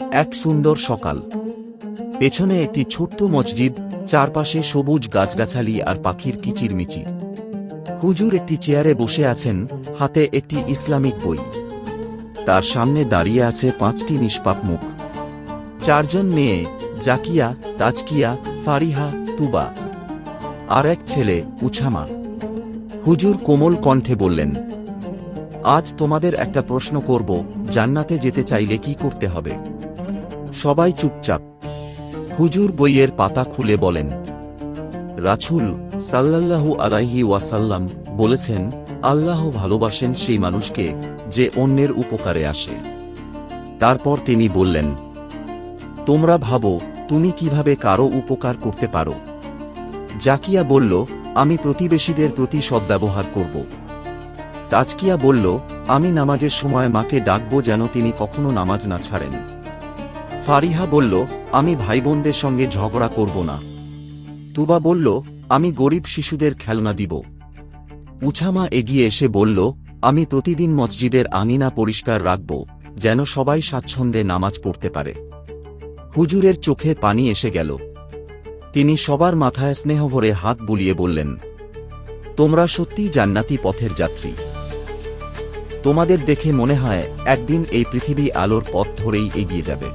এক সুন্দর সকাল। পেছনে একটি ছোট্ট মসজিদ, চারপাশে সবুজ গাছগাছালি আর পাখির কিচিরমিচির। হুজুর একটি চেয়ারে বসে আছেন, হাতে একটি ইসলামিক বই। তার সামনে দাঁড়িয়ে আছে পাঁচটি নিষ্পাপ মুখ। চারজন মেয়ে, জাকিয়া, তাজকিয়া, ফারিহা, তুবা। আর এক ছেলে, উছামা। হুজুর কোমল কণ্ঠে বললেন, আজ তোমাদের একটা প্রশ্ন করব, জান্নাতে যেতে চাইলে কি করতে হবে? সবাই চুপচাপ। হুজুর বইয়ের পাতা খুলে বলেন রাছুল সাল্লাল্লাহু আলাইহি ওয়াসাল্লাম বলেছেন, আল্লাহ ভালোবাসেন সেই মানুষকে যে অন্যের উপকারে আসে। তারপর তিনি বললেন, তোমরা ভাবো, তুমি কীভাবে কারও উপকার করতে পারো? জাকিয়া বলল, আমি প্রতিবেশীদের প্রতি সদ্ব্যবহার করব। তাজকিয়া বলল, আমি নামাজের সময় মাকে ডাকব যেন তিনি কখনো নামাজ না ছাড়েন। ফারিহা বলল, আমি ভাই বোনদের সঙ্গে ঝগড়া করব না। তুবা বলল, আমি গরিব শিশুদের খেলনা দিব। উছামা এগিয়ে এসে বলল, আমি প্রতিদিন মসজিদের আঙিনা পরিষ্কার রাখব, যেন সবাই স্বাচ্ছন্দ্যে নামাজ পড়তে পারে। হুজুরের চোখে পানি এসে গেল। তিনি সবার মাথায় স্নেহ ভরে হাত বুলিয়ে বললেন, তোমরা সত্যিই জান্নাতি পথের যাত্রী। তোমাদের দেখে মনে হয় একদিন এই পৃথিবী আলোর পথ ধরেই এগিয়ে যাবে।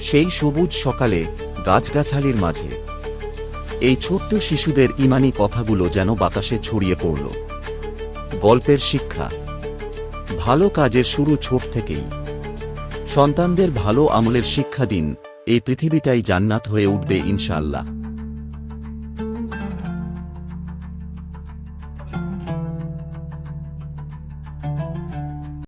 সেই সবুজ সকালে গাছগাছালির মাঝে। এই ছোট্ট শিশুদের ইমানি কথাগুলো যেন বাতাসে ছড়িয়ে পড়ল। গল্পের শিক্ষা। ভালো কাজের শুরু ছোট থেকেই। সন্তানদের ভালো আমলের শিক্ষা দিন এই পৃথিবীটাই জান্নাত হয়ে উঠবে ইনশাআল্লাহ।